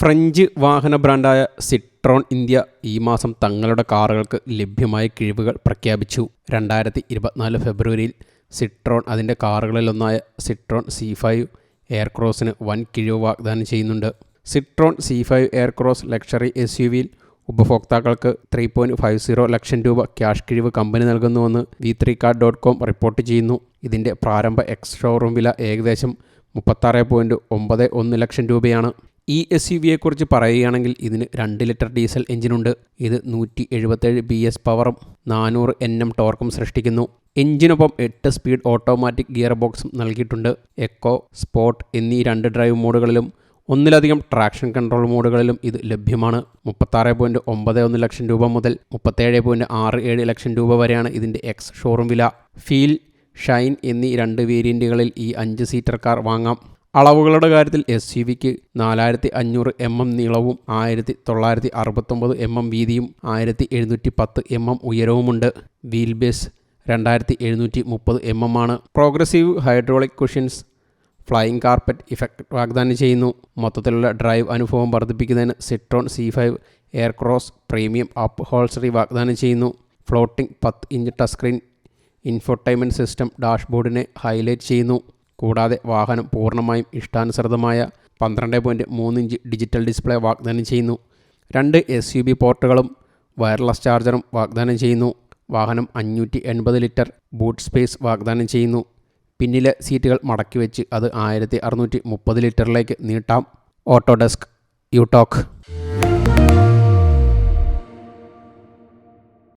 French വാഹന ബ്രാൻഡായ Citroen India ഈ മാസം തങ്ങളുടെ കാറുകൾക്ക് ലഭ്യമായ കിഴിവുകൾ പ്രഖ്യാപിച്ചു. രണ്ടായിരത്തി ഇരുപത്തിനാല് ഫെബ്രുവരിയിൽ സിട്രോൺ അതിന്റെ കാറുകളിലൊന്നായ സിട്രോൺ സി ഫൈവ് എയർക്രോസിന് വൻ കിഴിവ് വാഗ്ദാനം ചെയ്യുന്നുണ്ട്. Citroen C five Aircross luxury S U വിയിൽ ഉപഭോക്താക്കൾക്ക് three point five zero lakh രൂപ ക്യാഷ് കിഴിവ് കമ്പനി നൽകുന്നുവെന്ന് V three car dot com report ചെയ്യുന്നു. ഇതിന്റെ പ്രാരംഭ എക്സ് ഷോറൂം വില ഏകദേശം മുപ്പത്താറ് പോയിന്റ് ഒമ്പത് ഒന്ന് ലക്ഷം രൂപയാണ്. ഈ എസ് യു വിയെക്കുറിച്ച് പറയുകയാണെങ്കിൽ ഇതിന് രണ്ട് ലിറ്റർ ഡീസൽ എഞ്ചിനുണ്ട്. ഇത് നൂറ്റി എഴുപത്തേഴ് ബി എസ് പവറും നാനൂറ് എൻ എം ടോർക്കും സൃഷ്ടിക്കുന്നു. എഞ്ചിനൊപ്പം എട്ട് സ്പീഡ് ഓട്ടോമാറ്റിക് ഗിയർ ബോക്സും നൽകിയിട്ടുണ്ട്. എക്കോ സ്പോർട്ട് എന്നീ രണ്ട് ഡ്രൈവ് മോഡുകളിലും ഒന്നിലധികം ട്രാക്ഷൻ കൺട്രോൾ മോഡുകളിലും ഇത് ലഭ്യമാണ്. മുപ്പത്താറ് പോയിന്റ് ഒമ്പത് ഒന്ന് ലക്ഷം രൂപ മുതൽ മുപ്പത്തേഴ് പോയിന്റ് ആറ് ഏഴ് ലക്ഷം രൂപ വരെയാണ് ഇതിന്റെ എക്സ് ഷോറൂം വില. ഫീൽ ഷൈൻ എന്നീ രണ്ട് വേരിയന്റുകളിൽ ഈ അഞ്ച് സീറ്റർ കാർ വാങ്ങാം. അളവുകളുടെ കാര്യത്തിൽ എസ് യു വിക്ക് നാലായിരത്തി അഞ്ഞൂറ് എം എം നീളവും ആയിരത്തി തൊള്ളായിരത്തി അറുപത്തൊമ്പത് എം എം വീതിയും ആയിരത്തി എഴുന്നൂറ്റി പത്ത് എം എം ഉയരവുമുണ്ട്. വീൽ ബേസ് രണ്ടായിരത്തി എഴുന്നൂറ്റി മുപ്പത് എം എം ആണ്. Progressive hydraulic cushions flying carpet effect വാഗ്ദാനം ചെയ്യുന്നു. മൊത്തത്തിലുള്ള ഡ്രൈവ് അനുഭവം വർദ്ധിപ്പിക്കുന്നതിന് Citroen C five Aircross premium upholstery വാഗ്ദാനം ചെയ്യുന്നു. ഫ്ലോട്ടിംഗ് പത്ത് inch touch screen infotainment system ഡാഷ്ബോർഡിനെ highlight ചെയ്യുന്നു. കൂടാതെ വാഹനം പൂർണമായും ഇഷ്ടാനുസൃതമായ പന്ത്രണ്ട് പോയിന്റ് മൂന്നിഞ്ച് ഡിജിറ്റൽ ഡിസ്പ്ലേ വാഗ്ദാനം ചെയ്യുന്നു. രണ്ട് എസ് യു ബി പോർട്ടുകളും വയർലെസ് ചാർജറും വാഗ്ദാനം ചെയ്യുന്നു. വാഹനം അഞ്ഞൂറ്റി എൺപത് ലിറ്റർ ബൂട്ട് സ്പേസ് വാഗ്ദാനം ചെയ്യുന്നു. പിന്നിലെ സീറ്റുകൾ മടക്കി വെച്ച് അത് ആയിരത്തി അറുന്നൂറ്റി മുപ്പത് ലിറ്ററിലേക്ക് നീട്ടാം. ഓട്ടോഡെസ്ക് യൂടോക്ക്.